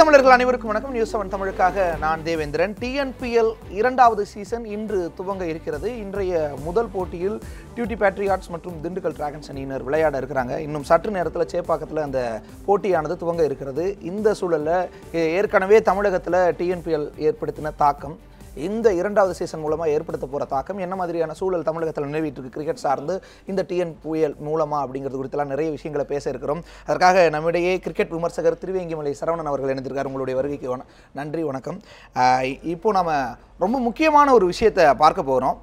தமிழர்கள் அனைவருக்கும் வணக்கம். நியூஸ் செவன் தமிழுக்காக நான் தேவேந்திரன். டிஎன்பிஎல் இரண்டாவது சீசன் இன்று துவங்க இருக்கிறது. இன்றைய முதல் போட்டியில் டியூட்டி பேட்ரியாட்ஸ் மற்றும் திண்டுக்கல் டிராகன்ஸ் அணியினர் விளையாட இருக்கிறாங்க. இன்னும் சற்று நேரத்தில் சேப்பாக்கத்தில் அந்த போட்டியானது துவங்க இருக்கிறது. இந்த சூழலில் ஏற்கனவே தமிழகத்தில் டிஎன்பிஎல் ஏற்படுத்தின தாக்கம் இந்த இரண்டாவது சீசன் மூலமாக ஏற்படுத்த போகிற தாக்கம் என்ன மாதிரியான சூழல் தமிழகத்தில் நிலவிட்டு இருக்கு கிரிக்கெட் சார்ந்து இந்த டிஎன் புயல் மூலமாக அப்படிங்கிறது குறித்தெல்லாம் நிறைய விஷயங்களை பேச இருக்கிறோம். அதற்காக நம்மிடையே கிரிக்கெட் விமர்சகர் திருவேங்கிமலை சரவணன் அவர்கள் இணைந்திருக்கார். உங்களுடைய வருகைக்கு நன்றி வணக்கம். இப்போ நம்ம ரொம்ப முக்கியமான ஒரு விஷயத்தை பார்க்க போகிறோம்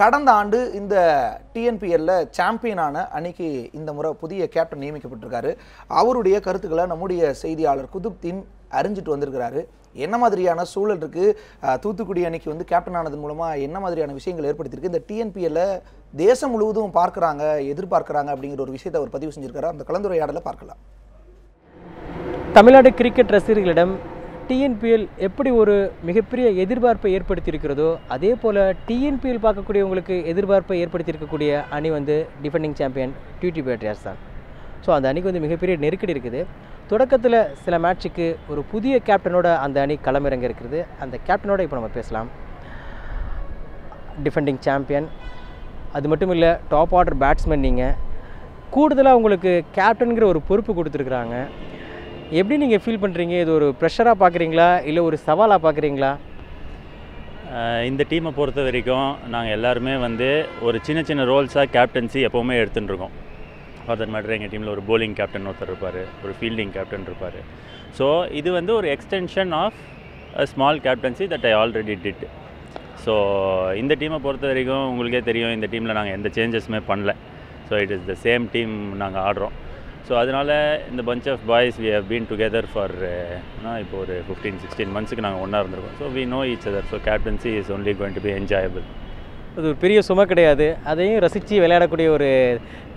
கடந்த ஆண்டு இந்த டிஎன்பிஎல்ல சாம்பியனான அன்னைக்கு இந்த முறை புதிய கேப்டன் நியமிக்கப்பட்டிருக்காரு. அவருடைய கருத்துக்களை நம்முடைய செய்தியாளர் குதுப்தீன் அறிஞ்சிட்டு வந்திருக்கிறாரு. என்ன மாதிரியான சூழல் இருக்குது தூத்துக்குடி அன்னைக்கு வந்து கேப்டன் ஆனதன் மூலமாக என்ன மாதிரியான விஷயங்கள் ஏற்படுத்தியிருக்கு? இந்த டிஎன்பிஎல்ல தேசம் முழுவதும் பார்க்குறாங்க எதிர்பார்க்குறாங்க அப்படிங்கிற ஒரு விஷயத்தை அவர் பதிவு செஞ்சுருக்காரு. அந்த கலந்துரையாடலை பார்க்கலாம். தமிழ்நாடு கிரிக்கெட் ரசிகர்களிடம் டிஎன்பிஎல் எப்படி ஒரு மிகப்பெரிய எதிர்பார்ப்பை ஏற்படுத்தியிருக்கிறதோ அதே போல் டிஎன்பிஎல் பார்க்கக்கூடியவங்களுக்கு எதிர்பார்ப்பை ஏற்படுத்தியிருக்கக்கூடிய அணி வந்து டிஃபெண்டிங் சாம்பியன் டியூட்டி பேட்ரியாஸ் தான். ஸோ அந்த அணிக்கு வந்து மிகப்பெரிய நெருக்கடி இருக்குது. தொடக்கத்தில் சில மேட்ச்சுக்கு ஒரு புதிய கேப்டனோட அந்த அணி களமிறங்க இருக்கிறது அந்த கேப்டனோட இப்போ நம்ம பேசலாம். டிஃபெண்டிங் சாம்பியன் அது மட்டும் இல்லை டாப் ஆர்டர் பேட்ஸ்மேன் நீங்கள் கூடுதலாக உங்களுக்கு கேப்டனுங்கிற ஒரு பொறுப்பு கொடுத்துருக்குறாங்க. எப்படி நீங்கள் ஃபீல் பண்ணுறீங்க இது ஒரு ப்ரெஷராக பார்க்குறீங்களா இல்லை ஒரு சவாலாக பார்க்குறீங்களா இந்த டீமை பொறுத்த வரைக்கும் நாங்கள் எல்லாருமே வந்து ஒரு சின்ன சின்ன ரோல்ஸாக கேப்டன்சி எப்போவுமே எடுத்துகிட்டு இருக்கோம். ஃபார் தட் மேட்டர் எங்கள் டீமில் ஒரு போலிங் கேப்டன் ஒருத்தர் இருப்பார். ஒரு ஃபீல்டிங் கேப்டன் இருப்பார். ஸோ இது வந்து ஒரு extension of a small captaincy that I already did so இந்த டீமை பொறுத்த வரைக்கும் உங்களுக்கே தெரியும் இந்த டீமில் நாங்கள் எந்த சேஞ்சஸுமே பண்ணல. So it is the same team நாங்கள் ஆடுறோம். ஸோ அதனால் இந்த bunch of boys we have been together for இப்போ ஒரு ஃபிஃப்டீன் சிக்ஸ்டீன் மந்த்ஸுக்கு நாங்கள் ஒன்றா இருந்திருக்கோம். So we know each other so captaincy is only going to be enjoyable அது ஒரு பெரிய சுமை கிடையாது. அதையும் ரசித்து விளையாடக்கூடிய ஒரு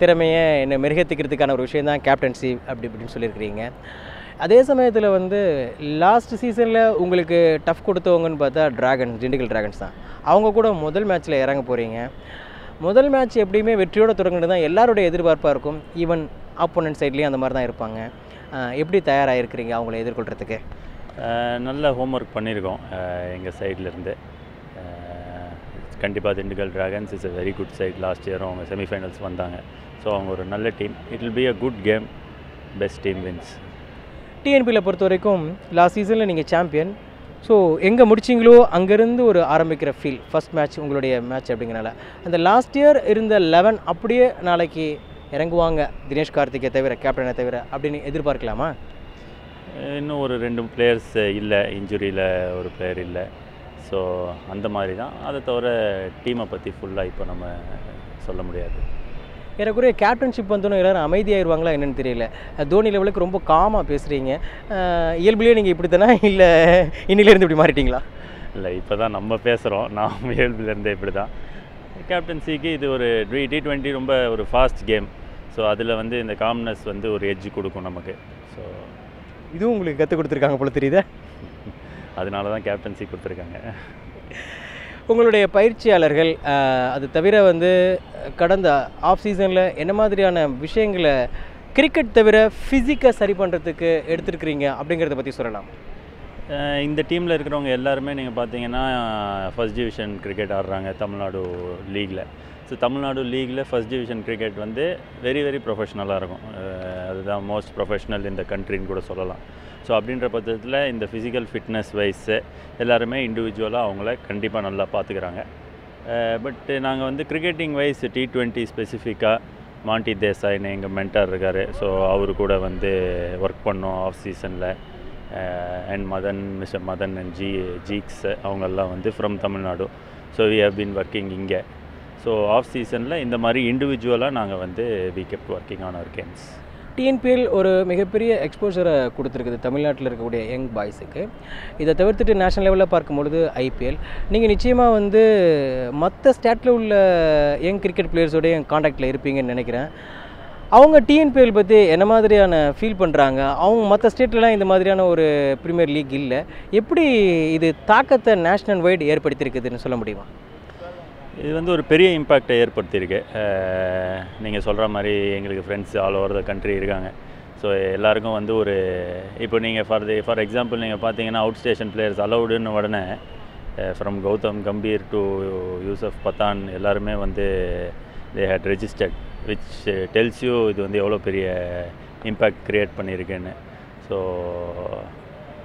திறமையை என்னை மெருகேற்றிக்கிறதுக்கான ஒரு விஷயம் தான் கேப்டன்சி அப்படி இப்படின்னு சொல்லியிருக்கிறீங்க. அதே சமயத்தில் வந்து லாஸ்ட் சீசனில் உங்களுக்கு டஃப் கொடுத்தவங்கன்னு பார்த்தா டிராகன்ஸ் திண்டுக்கல் டிராகன்ஸ் தான். அவங்க கூட முதல் மேட்ச்சில் இறங்க போகிறீங்க முதல் மேட்ச் எப்படியுமே வெற்றியோட தொடங்குறது தான் எல்லாருடைய எதிர்பார்ப்பாக இருக்கும். ஈவன் ஆப்போனன்ட் சைட்லேயும் அந்த மாதிரி தான் இருப்பாங்க. எப்படி எப்படி தயாராகிருக்கிறீங்க அவங்கள எதிர்கொள்கிறதுக்கு நல்ல ஹோம்ஒர்க் பண்ணியிருக்கோம் எங்கள் சைட்லேருந்து கண்டிப்பாக Dindigul Dragons is a very good side last இயரும் அவங்க செமிஃபைனல்ஸ் வந்தாங்க. ஸோ அவங்க ஒரு நல்ல team it will be a good game best team wins டிஎன்பியில் பொறுத்த வரைக்கும் லாஸ்ட் சீசனில் நீங்கள் சாம்பியன் ஸோ எங்கே முடிச்சிங்களோ அங்கேருந்து ஒரு ஆரம்பிக்கிற ஃபீல் ஃபர்ஸ்ட் மேட்ச் உங்களுடைய மேட்ச் அப்படிங்கிறனால. அந்த லாஸ்ட் இயர் இருந்த லெவன் அப்படியே நாளைக்கு இறங்குவாங்க. தினேஷ் கார்த்திகை தவிர கேப்டனை தவிர. அப்படின்னு எதிர்பார்க்கலாமா? இன்னும் ஒரு ரெண்டு பிளேயர்ஸ் இல்லை. இன்ஜுரியில் ஒரு பிளேயர் இல்லை. ஸோ அந்த மாதிரி தான் அதை தவிர டீமை பற்றி ஃபுல்லாக இப்போ நம்ம சொல்ல முடியாது. ஏறக்குறைய கேப்டன்ஷிப் வந்தோன்னு எல்லாரும் அமைதியாயிருவாங்களா என்னன்னு தெரியல. தோனி லெவலுக்கு ரொம்ப காமாக பேசுகிறீங்க இயல்புலேயே நீங்கள் இப்படி தானே இல்லை இன்னிலேருந்து இப்படி மாறிட்டீங்களா? இல்லை இப்போ தான் நம்ம பேசுகிறோம் நான் இயல்புலேருந்தே இப்படி தான் கேப்டன்சிக்கு இது ஒரு டி டி டுவெண்ட்டி ரொம்ப ஒரு ஃபாஸ்ட் கேம் ஸோ அதில் வந்து இந்த காம்னஸ் வந்து ஒரு எட்ஜ் கொடுக்கும் நமக்கு. ஸோ இதுவும் உங்களுக்கு கற்றுக் கொடுத்துருக்காங்க போல தெரியுதா. அதனால தான் கேப்டன்சி கொடுத்துருக்காங்க. உங்களுடைய பயிற்சியாளர்கள் அது தவிர வந்து கடந்த ஆஃப் சீசனில் என்ன மாதிரியான விஷயங்களை கிரிக்கெட் தவிர ஃபிசிக்கை சரி பண்ணுறதுக்கு எடுத்துருக்கிறீங்க அப்படிங்கிறத பற்றி சொல்லலாம். இந்த டீமில் இருக்கிறவங்க எல்லாருமே நீங்கள் பார்த்தீங்கன்னா ஃபர்ஸ்ட் டிவிஷன் கிரிக்கெட் ஆடுறாங்க தமிழ்நாடு லீகில் ஸோ தமிழ்நாடு லீகில் ஃபஸ்ட் டிவிஷன் கிரிக்கெட் வந்து வெரி வெரி ப்ரொஃபஷ்னலாக இருக்கும். அதுதான் மோஸ்ட் ப்ரொஃபஷ்னல் இந்த கண்ட்ரின்னு கூட சொல்லலாம். ஸோ அப்படின்ற பட்சத்தில் இந்த ஃபிசிக்கல் ஃபிட்னஸ் வைஸு எல்லாருமே இண்டிவிஜுவலாக அவங்கள கண்டிப்பாக நல்லா பார்த்துக்கிறாங்க பட் நாங்கள் வந்து கிரிக்கெட்டிங் வைஸ் டி ட்வெண்ட்டி ஸ்பெசிஃபிக்காக மாண்டி தேசாய்னு எங்கள் மென்டார் இருக்கார். ஸோ அவரு கூட வந்து ஒர்க் பண்ணோம் ஆஃப் சீசனில் and Madan mister Madan and G ஜீக்ஸ் அவங்கெல்லாம் வந்து from Tamil Nadu so we have been working இங்கே. ஸோ ஆஃப் சீசனில் இந்த மாதிரி இண்டிவிஜுவலாக நாங்கள் வந்து we kept working on our games TNPL ஒரு மிகப்பெரிய எக்ஸ்போஷரை கொடுத்துருக்குது. தமிழ்நாட்டில் இருக்கக்கூடிய யங் பாய்ஸுக்கு இதை தவிர்த்துட்டு நேஷனல் லெவலில் பார்க்கும்பொழுது ஐபிஎல் நீங்கள் நிச்சயமாக வந்து மற்ற ஸ்டேட்டில் உள்ள யங் கிரிக்கெட் பிளேயர்ஸோடைய காண்டாக்டில் இருப்பீங்கன்னு நினைக்கிறேன். அவங்க டிஎன்பிஎல் பற்றி என்ன மாதிரியான ஃபீல் பண்ணுறாங்க அவங்க மற்ற ஸ்டேட்லலாம் இந்த மாதிரியான ஒரு ப்ரீமியர் லீக் இல்லை. எப்படி இது தாக்கத்தை நேஷ்னல் வைடு ஏற்படுத்தியிருக்குதுன்னு சொல்ல முடியுமா? இது வந்து ஒரு பெரிய இம்பேக்டை ஏற்படுத்தியிருக்கு. நீங்கள் சொல்கிற மாதிரி எங்களுக்கு friends all over the country இருக்காங்க. ஸோ எல்லாருக்கும் வந்து ஒரு இப்போ நீங்கள் ஃபார் தி ஃபார் எக்ஸாம்பிள் நீங்கள் பார்த்தீங்கன்னா அவுட் ஸ்டேஷன் பிளேயர்ஸ் அலவுடுன்னு உடனே ஃப்ரம் கௌதம் கம்பீர் டு யூசப் பத்தான் எல்லாருமே வந்து they had registered which tells you இது வந்து எவ்வளோ பெரிய இம்பேக்ட் க்ரியேட் பண்ணியிருக்குன்னு. ஸோ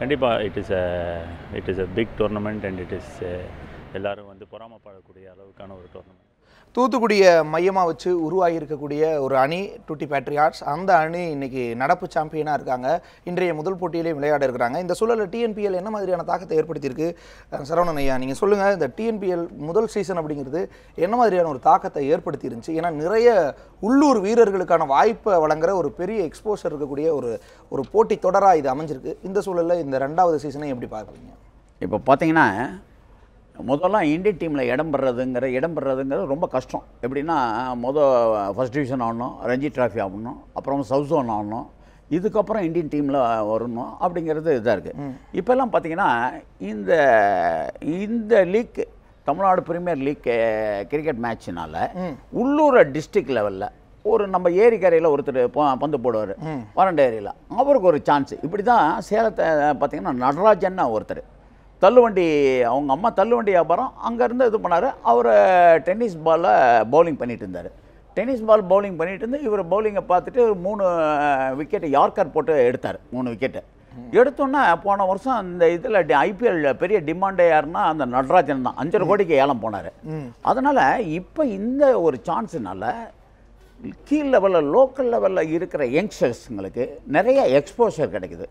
கண்டிப்பாக it is a it is a big tournament and it is எல்லாரும் வந்து பொறாமப்படக்கூடிய அளவுக்கான ஒரு டோர்னமெண்ட் தூத்துக்குடியை மையமாக வச்சு உருவாகி இருக்கக்கூடிய ஒரு அணி டுட்டி பேட்ரியாட்ஸ் அந்த அணி இன்னைக்கு நடப்பு சாம்பியனாக இருக்காங்க. இன்றைய முதல் போட்டியிலே விளையாட இருக்கிறாங்க. இந்த சூழலில் டிஎன்பிஎல் என்ன மாதிரியான தாக்கத்தை ஏற்படுத்தியிருக்கு? சரவணன் ஐயா நீங்கள் சொல்லுங்கள் இந்த டிஎன்பிஎல் முதல் சீசன் அப்படிங்கிறது என்ன மாதிரியான ஒரு தாக்கத்தை ஏற்படுத்தி இருந்துச்சு ஏன்னா நிறைய உள்ளூர் வீரர்களுக்கான வாய்ப்பை வழங்குற ஒரு பெரிய எக்ஸ்போஷர் இருக்கக்கூடிய ஒரு ஒரு போட்டி தொடராக இது அமைஞ்சிருக்கு. இந்த சூழலில் இந்த ரெண்டாவது சீசனை எப்படி பார்க்குறீங்க? இப்போ பார்த்தீங்கன்னா முதல்ல இந்தியன் டீமில் இடம் பெறதுங்கிற இடம் பெறதுங்கிறது ரொம்ப கஷ்டம். எப்படின்னா மொதல் ஃபஸ்ட் டிவிஷன் ஆடணும் ரஞ்சி டிராஃபி ஆடணும் அப்புறம் சவுத் ஜோன் ஆடணும் இதுக்கப்புறம் இந்தியன் டீமில் வரணும் அப்படிங்கிறது இதாக இருக்குது இப்போல்லாம் பார்த்தீங்கன்னா இந்த இந்த league Tamil Nadu premier league cricket மேட்ச்னால உள்ளூர் டிஸ்ட்ரிக்ட் லெவலில் ஒரு நம்ம ஏரிக்கரையில் ஒருத்தர் பந்து போடுவார். வறண்ட ஏரியில். அவருக்கு ஒரு சான்ஸ் இப்படி தான் சேலத்தை பார்த்தீங்கன்னா நடராஜன் ஒருத்தர். தள்ளுவண்டி அவங்க அம்மா தள்ளுவண்டி வியாபாரம் அங்கேருந்து இது பண்ணார். அவர் டென்னிஸ் பாலில் பவுலிங் பண்ணிட்டு இருந்தார். டென்னிஸ் பால் பவுலிங் பண்ணிட்டு இருந்து இவர் பவுலிங்கை பார்த்துட்டு ஒரு மூணு விக்கெட்டு யார்கர் போட்டு எடுத்தார். மூணு விக்கெட்டு எடுத்தோன்னே போன வருஷம் அந்த இதில் ஐபிஎல் பெரிய டிமாண்டே யாருன்னா அந்த நடராஜன் தான். அஞ்சரை கோடிக்கு ஏலம் போனார். அதனால் இப்போ இந்த ஒரு சான்ஸுனால கீழ் லெவலில் லோக்கல் லெவலில் இருக்கிற யங்ஸ்டர்ஸுங்களுக்கு நிறைய எக்ஸ்போஷர் கிடைக்குது.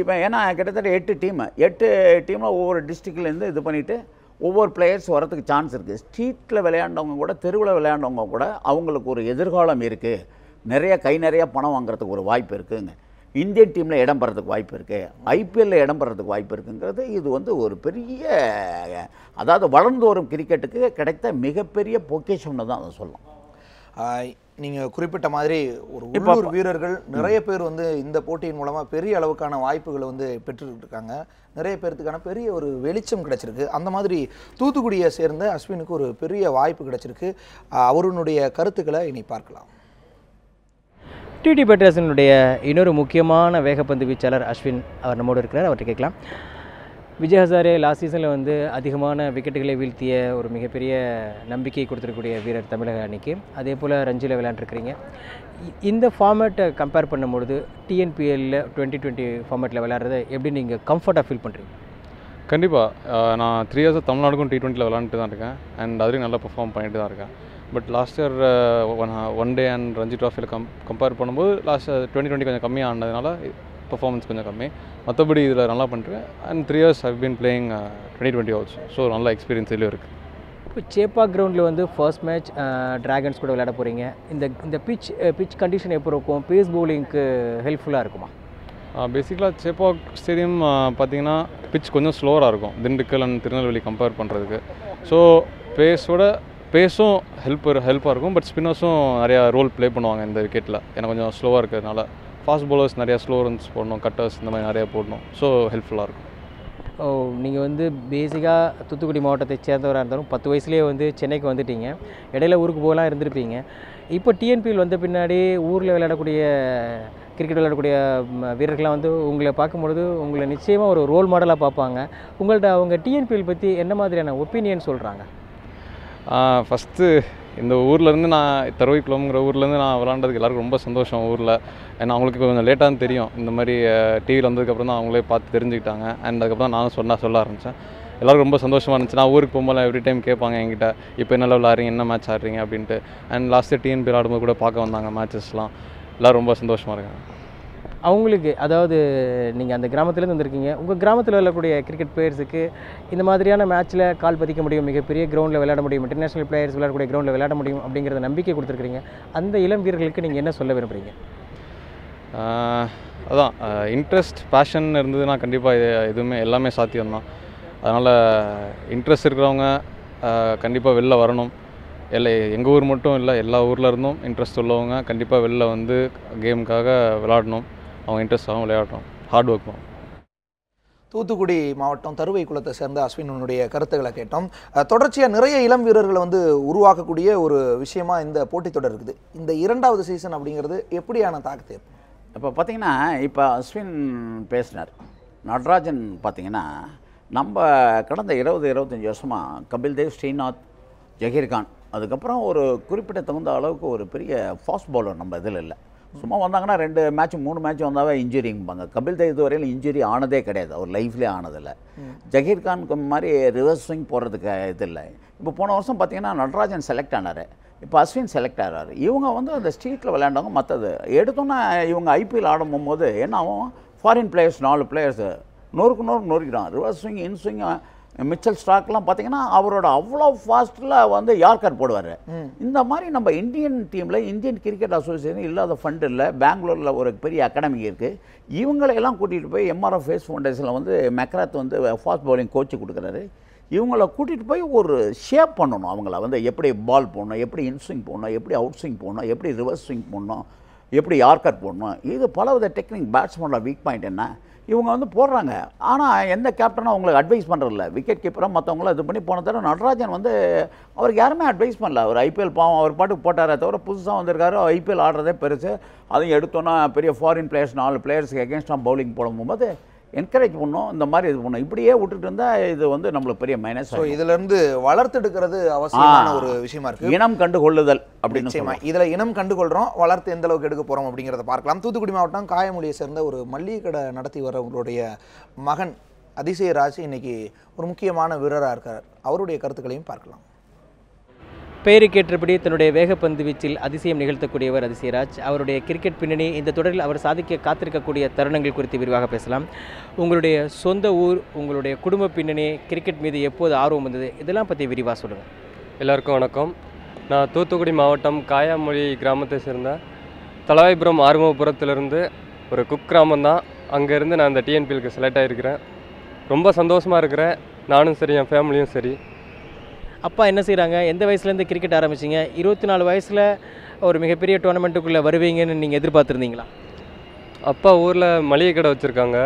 இப்போ ஏன்னா கிட்டத்தட்ட எட்டு டீம் எட்டு டீமில் ஒவ்வொரு டிஸ்ட்ரிக்ட்லேருந்து இது பண்ணிவிட்டு ஒவ்வொரு பிளேயர்ஸ் வரதுக்கு சான்ஸ் இருக்குது ஸ்ட்ரீட்டில் விளையாண்டவங்க கூட தெருவில் விளையாண்டவங்க கூட அவங்களுக்கு ஒரு எதிர்காலம் இருக்குது நிறைய கை நிறைய பணம் வாங்குறதுக்கு ஒரு வாய்ப்பு இருக்குங்க. இந்தியன் டீமில் இடம் பெறதுக்கு வாய்ப்பு இருக்குது ஐபிஎல்ல இடம் பெறதுக்கு வாய்ப்பு இருக்குங்கிறது இது வந்து ஒரு பெரிய அதாவது வளர்ந்து வரும் கிரிக்கெட்டுக்கு கிடைத்த மிகப்பெரிய பொக்கிஷம்னு தான் அதை சொல்லலாம். ஆஹ் நீங்க குறிப்பிட்ட மாதிரி ஒரு உள்ளூர் வீரர்கள் நிறைய பேர் வந்து இந்த போட்டியின் மூலமா பெரிய அளவுக்கான வாய்ப்புகளை வந்து பெற்றுக்கிட்டு இருக்காங்க நிறைய பேர்த்துக்கான பெரிய ஒரு வெளிச்சம் கிடைச்சிருக்கு. அந்த மாதிரி தூத்துக்குடியை சேர்ந்த அஸ்வினுக்கு ஒரு பெரிய வாய்ப்பு கிடைச்சிருக்கு. அவருடைய கருத்துக்களை இனி பார்க்கலாம். டிடி பேட்டர்சனுடைய இன்னொரு முக்கியமான வேகப்பந்து வீச்சாளர் அஸ்வின் அவர் நம்மோடு இருக்கிறார். அவர்கிட்ட கேட்கலாம். விஜய் ஹசாரே லாஸ்ட் சீசனில் வந்து அதிகமான விக்கெட்டுகளை வீழ்த்திய ஒரு மிகப்பெரிய நம்பிக்கை கொடுத்துருக்கூடிய வீரர் தமிழக அணிக்கு. அதே போல் ரஞ்சியில் விளையாண்டுருக்கிறீங்க. இந்த ஃபார்மேட்டை கம்பேர் பண்ணும்பொழுது டிஎன்பிஎல்ல டுவெண்ட்டி டுவெண்ட்டி ஃபார்மேட்டில் விளையாடுறத எப்படி நீங்கள் கம்ஃபர்ட்டாக ஃபீல் பண்ணுறீங்க கண்டிப்பாக நான் த்ரீ இயர்ஸாக தமிழ்நாடுக்கும் டி ட்வெண்ட்டியில் விளாண்டுட்டு தான் இருக்கேன். அண்ட் அதுலேயும் நல்லா பர்ஃபார்ம் பண்ணிட்டு தான் இருக்கேன். But last year one one day and Ranji ட்ராஃபியில் come compare பண்ணும்போது லாஸ்ட் டுவெண்ட்டி டுவெண்ட்டி கொஞ்சம் கம்மியாக ஆனதுனால பெர்ஃபார்மன்ஸ் கொஞ்சம் கம்மி. மற்றபடி இதில் நல்லா பண்ணிருக்கேன் and three years have been playing twenty twenty also so நல்ல எக்ஸ்பீரியன்ஸ் இதுலேயும் இருக்குது இப்போ சேப்பா கிரவுண்டில் வந்து ஃபர்ஸ்ட் மேட்ச் டிராகன்ஸ் கூட விளையாட போகிறீங்க இந்த இந்த பிச் பிச் கண்டிஷன் எப்போ இருக்கும்? பேஸ் பவுலிங்க்கு ஹெல்ப்ஃபுல்லாக இருக்குமா? பேசிக்கலாக சேப்பாக் ஸ்டேடியம் பார்த்தீங்கன்னா பிச் கொஞ்சம் ஸ்லோவராக இருக்கும். திண்டுக்கல் அண்ட் திருநெல்வேலி கம்பேர் பண்ணுறதுக்கு ஸோ பேஸோட பேஸும் ஹெல்ப் ஹெல்ப்பாக இருக்கும். பட் ஸ்பின்னர்ஸும் நிறையா ரோல் ப்ளே பண்ணுவாங்க இந்த விக்கெட்டில் ஏன்னா கொஞ்சம் ஸ்லோவாக இருக்கிறதுனால. ஃபாஸ்ட் bowlers நிறையா ஸ்லோ ரன்ஸ் போடணும் கட்டர்ஸ் இந்த மாதிரி நிறையா போடணும். ஸோ ஹெல்ப்ஃபுல்லாக இருக்கும். ஓ நீங்கள் வந்து பேசிக்காக தூத்துக்குடி மாவட்டத்தை சேர்ந்தவராக இருந்தாலும் பத்து வயசுலேயே வந்து சென்னைக்கு வந்துட்டீங்க. இடையில ஊருக்கு போகலாம் இருந்திருப்பீங்க. இப்போ டிஎன்பிஎல் வந்த பின்னாடி ஊரில் விளையாடக்கூடிய கிரிக்கெட் விளையாடக்கூடிய வீரர்கள்லாம் வந்து உங்களை பார்க்கும்பொழுது உங்களை நிச்சயமாக ஒரு ரோல் மாடலாக பார்ப்பாங்க. உங்கள்ட்ட அவங்க டிஎன்பிஎல் பற்றி என்ன மாதிரியான ஒப்பீனியன் சொல்கிறாங்க ஃபஸ்ட்டு இந்த ஊர்லேருந்து நான் தருவைக்குளம்ங்கிற ஊர்லேருந்து நான் விளாண்டதுக்கு எல்லாருக்கும் ரொம்ப சந்தோஷம் ஊரில். ஏன்னா அவங்களுக்கு கொஞ்சம் லேட்டாக தான் தெரியும். இந்த மாதிரி டிவியில் வந்ததுக்கப்புறம் தான் அவங்களே பார்த்து தெரிஞ்சுக்கிட்டாங்க. அண்ட் அதுக்கப்புறம் நானும் சொன்ன சொல்ல ஆரம்பித்தேன் எல்லாருக்கும் ரொம்ப சந்தோஷமாக இருந்துச்சு. நான் ஊருக்கு போகும்போது எவ்ரி டைம் கேட்பாங்க என்கிட்ட இப்போ என்ன விளாட்றீங்க என்ன மேட்ச் ஆடுறீங்க? அப்படின்ட்டு. அண்ட் லாஸ்ட்டு டிஎன்பி விளாடும்போது கூட பார்க்க வந்தாங்க மேட்சஸ்லாம் எல்லோரும் ரொம்ப சந்தோஷமாக இருக்காங்க. அவங்களுக்கு அதாவது நீங்கள் அந்த கிராமத்துலேருந்து வந்திருக்கீங்க உங்கள் கிராமத்தில் விளையாடக்கூடிய கிரிக்கெட் பிளேயர்ஸுக்கு இந்த மாதிரியான மேட்ச்சில் கால் பதிக்க முடியும் மிகப்பெரிய கிரவுண்டில் விளையாட முடியும் இன்டர்நேஷனல் பிளேயர்ஸ் விளையாடக்கூடிய கிரவுண்டில் விளையாட முடியும் அப்படிங்கிறத நம்பிக்கை கொடுத்துருக்கீங்க. அந்த இளம் வீரர்களுக்கு நீங்கள் என்ன சொல்ல விரும்புகிறீங்க அதான் இன்ட்ரெஸ்ட் பேஷன் இருந்ததுன்னா கண்டிப்பாக இது எதுவுமே எல்லாமே சாத்தியம்தான். அதனால் இன்ட்ரெஸ்ட் இருக்கிறவங்க கண்டிப்பாக வெளில வரணும். எல்லா எங்கள் ஊர் மட்டும் இல்லை எல்லா ஊரில் இருந்தும் இன்ட்ரெஸ்ட் உள்ளவங்க கண்டிப்பாக வெளில வந்து கேமுக்காக விளாடணும் அவங்க இன்ட்ரெஸ்டாகவும் விளையாடணும் ஹார்ட் ஒர்க் பண்ணணும் தூத்துக்குடி மாவட்டம் தருவை குளத்தை சேர்ந்த அஸ்வினுடைய கருத்துக்களை கேட்டோம். அஹ், தொடர்ச்சியா நிறைய இளம் வீரர்களை வந்து உருவாக்கக்கூடிய ஒரு விஷயமா இந்த போட்டித் தொடர் இருக்குது. இந்த இரண்டாவது சீசன் அப்படிங்கிறது எப்படியான தாக்கத்தை? இப்போ பார்த்தீங்கன்னா இப்போ அஸ்வின் பேசினார். நடராஜன் பார்த்தீங்கன்னா நம்ம கடந்த இருபது இருபத்தஞ்சி வருஷமாக கபில் தேவ் ஸ்ரீநாத் ஜஹீர்கான் அதுக்கப்புறம் ஒரு குறிப்பிட்ட தகுந்த அளவுக்கு ஒரு பெரிய ஃபாஸ்ட் பவுலர் நம்ம இதில் இல்லை. சும்மா வந்தாங்கன்னா ரெண்டு மேட்ச் மூணு மேட்ச் வந்தாவே இன்ஜுரிங்பாங்க கபில் தேவ் இதுவரையில் இன்ஜுரி ஆனதே கிடையாது. அவர் லைஃப்லேயே ஆனதில்லை. ஜஹீர்கான் மாதிரி ரிவர்ஸ் ஸ்விங் போடுறதுக்கு இது இல்லை. இப்போ போன வருஷம் பார்த்தீங்கன்னா நடராஜன் செலக்ட் ஆனார். இப்போ அஸ்வின் செலக்ட் ஆகிறாரு இவங்க வந்து அந்த ஸ்ட்ரீட்டில் விளையாண்டவங்க மற்றது எடுத்தோன்னே இவங்க ஐபிஎல் ஆடும் போகும்போது என்ன ஆகும்? ஃபாரின் பிளேயர்ஸ் நாலு பிளேயர்ஸ் நொறுக்கு நொறுக்கு நொறுக்கிறான் reverse swing in swing Mitchell ஸ்டாக்லாம் பார்த்தீங்கன்னா அவரோட அவ்வளோ ஃபாஸ்ட்டில் வந்து யார்கர் போடுவார்? இந்த மாதிரி நம்ம இந்தியன் டீமில் இந்தியன் கிரிக்கெட் அசோசியேஷன் இல்லாத ஃபண்ட் இல்லை பெங்களூரில் ஒரு பெரிய அகாடமி இருக்குது இவங்களையெல்லாம் கூட்டிகிட்டு போய் எம்ஆர்எஃப் ஃபேஸ் ஃபவுண்டேஷனில் வந்து மெக்ராத் வந்து ஃபாஸ்ட் பவுலிங் கோச்சு கொடுக்குறாரு. இவங்கள கூட்டிகிட்டு போய் ஒரு ஷேப் பண்ணணும் அவங்கள. வந்து எப்படி பால் போடணும் எப்படி இன்ஸ்விங் போடணும் எப்படி அவுட் ஸ்விங் போடணும் எப்படி ரிவர்ஸ் ஸ்விங் போடணும் எப்படி யார்கர் போடணும். இது பலவித டெக்னிக் பேட்ஸ்மேனோட வீக் பாயிண்ட் என்ன? இவங்க வந்து போடுறாங்க. ஆனால் எந்த கேப்டனும் அவங்களுக்கு அட்வைஸ் பண்ணுறதில்ல விக்கெட் கீப்பராக மற்றவங்களும் இது பண்ணி போன தடவை நடராஜன் வந்து அவருக்கு யாருமே அட்வைஸ் பண்ணல. அவர் ஐபிஎல் பாவம் அவர் பாட்டுக்கு போட்டாரே தவிர புதுசாக வந்திருக்காரு. ஐபிஎல் ஆடுறதே பெருசு. அதையும் எடுத்தோன்னா பெரிய ஃபாரின் பிளேயர்ஸ் நாலு பிளேயர்ஸ்க்கு எகேன்ஸ்டாக பவுலிங் போடும்போது என்கரேஜ் பண்ணணும் இந்த மாதிரி இது பண்ணணும் இப்படியே விட்டுட்டு இருந்தால் இது வந்து நம்மளுக்கு பெரிய மைனஸ் ஸோ இதுல இருந்து வளர்த்தெடுக்கிறது அவசியமான ஒரு விஷயமா இருக்கு. இனம் கண்டு கொள்ளுதல் அப்படின்னு சொல்லலாம் இதுல இனம் கண்டுகொள்றோம் வளர்த்து எந்த அளவுக்கு எடுக்க போறோம் அப்படிங்கிறத பார்க்கலாம். தூத்துக்குடி மாவட்டம் காயமொழியை சேர்ந்த ஒரு மல்லிகை கடை நடத்தி வரவங்களுடைய மகன் அதிசயராஜ் இன்னைக்கு ஒரு முக்கியமான வீரரா இருக்கார். அவருடைய கருத்துக்களையும் பார்க்கலாம். பெயருக்கேற்றபடி தன்னுடைய வேகப்பந்து வீச்சில் அதிசயம் நிகழ்த்தக்கூடியவர் அதிசயராஜ். அவருடைய கிரிக்கெட் பின்னணி இந்த தொடரில் அவர் சாதிக்க காத்திருக்கக்கூடிய தருணங்கள் குறித்து விரிவாக பேசலாம். உங்களுடைய சொந்த ஊர் உங்களுடைய குடும்ப பின்னணி கிரிக்கெட் மீது எப்போது ஆர்வம் வந்தது? இதெல்லாம் பற்றி விரிவாக சொல்லுங்கள் எல்லாருக்கும் வணக்கம். நான் தூத்துக்குடி மாவட்டம் காயாமொழி கிராமத்தை சேர்ந்த தலவாய்புரம் ஆர்வபுரத்திலிருந்து ஒரு குக் கிராமம் தான். அங்கேருந்து நான் இந்த டிஎன்பிஎலுக்கு செலக்ட் ஆகிருக்கிறேன் ரொம்ப சந்தோஷமாக இருக்கிறேன். நானும் சரி என் ஃபேமிலியும் சரி. அப்பா என்ன செய்கிறாங்க எந்த வயசுலேருந்து கிரிக்கெட் ஆரம்பிச்சிங்க? இருபத்தி நாலு வயசில் ஒரு மிகப்பெரிய டோர்னமெண்ட்டுக்குள்ளே வருவீங்கன்னு நீங்கள் எதிர்பார்த்துருந்தீங்களா? அப்பா ஊரில் மளிகை கடை வச்சுருக்காங்க.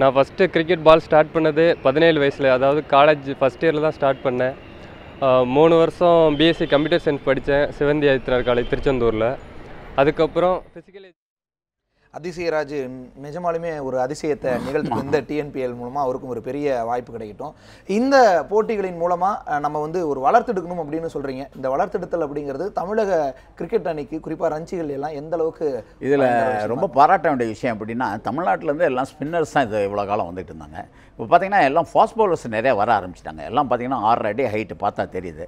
நான் ஃபஸ்ட்டு கிரிக்கெட் பால் ஸ்டார்ட் பண்ணது பதினேழு வயசில். அதாவது காலேஜ் ஃபஸ்ட் இயரில் தான் ஸ்டார்ட் பண்ணேன். மூணு வருஷம் பிஎஸ்சி கம்ப்யூட்டர் சயின்ஸ் படித்தேன். சிவந்தி ஆதித்யநாத் காலேஜ் திருச்செந்தூரில். அதுக்கப்புறம் ஃபிசிக்கல் அதிசயராஜ் நிஜமாலுமே ஒரு அதிசயத்தை நிகழ்த்து இந்த டிஎன்பிஎல் மூலமா அவருக்கும் ஒரு பெரிய வாய்ப்பு கிடைக்கட்டும். இந்த போட்டிகளின் மூலமா அஹ், நம்ம வந்து ஒரு வளர்த்தெடுக்கணும் அப்படின்னு சொல்றீங்க. இந்த வளர்த்தெடுத்தல் அப்படிங்கிறது தமிழக கிரிக்கெட் அணிக்கு குறிப்பா ரஞ்சிகள் எல்லாம் எந்த அளவுக்கு இதில் ரொம்ப பாராட்ட வேண்டிய விஷயம் எப்படின்னா தமிழ்நாட்டிலேருந்து எல்லாம் ஸ்பின்னர்ஸ் தான் இது இவ்வளோ காலம் வந்துட்டு இருந்தாங்க. இப்போ பார்த்தீங்கன்னா எல்லாம் ஃபாஸ்ட் பவுலர்ஸ் நிறைய வர ஆரம்பிச்சிட்டாங்க. எல்லாம் பார்த்தீங்கன்னா ஆறு அடி ஹைட்டு பார்த்தா தெரியுது.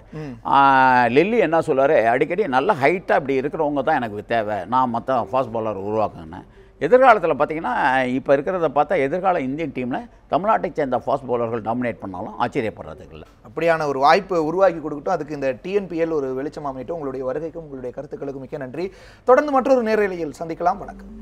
லில்லி என்ன சொல்லுவார்? அடிக்கடி நல்ல ஹைட்டாக இப்படி இருக்கிறவங்க தான் எனக்கு தேவை. நான் மற்ற ஃபாஸ்ட் பவுலர் உருவாக்குனேன் எதிர்காலத்தில் பார்த்தீங்கன்னா இப்போ இருக்கிறத பார்த்தா எதிர்கால இந்தியன் டீமில் தமிழ்நாட்டை சேர்ந்த ஃபாஸ்ட் பவுலர்கள் டாமினேட் பண்ணாலும் ஆச்சரியப்படுறதுக்கு இல்லை. அப்படியான ஒரு வாய்ப்பு உருவாக்கி கொடுக்கட்டும். அதுக்கு இந்த டிஎன்பிஎல் ஒரு வெளிச்சம் அமைட்டும் உங்களுடைய வருகைக்கும் உங்களுடைய கருத்துக்களுக்கும் மிக்க நன்றி. தொடர்ந்து மற்றொரு நேரலையில் சந்திக்கலாம். வணக்கம்.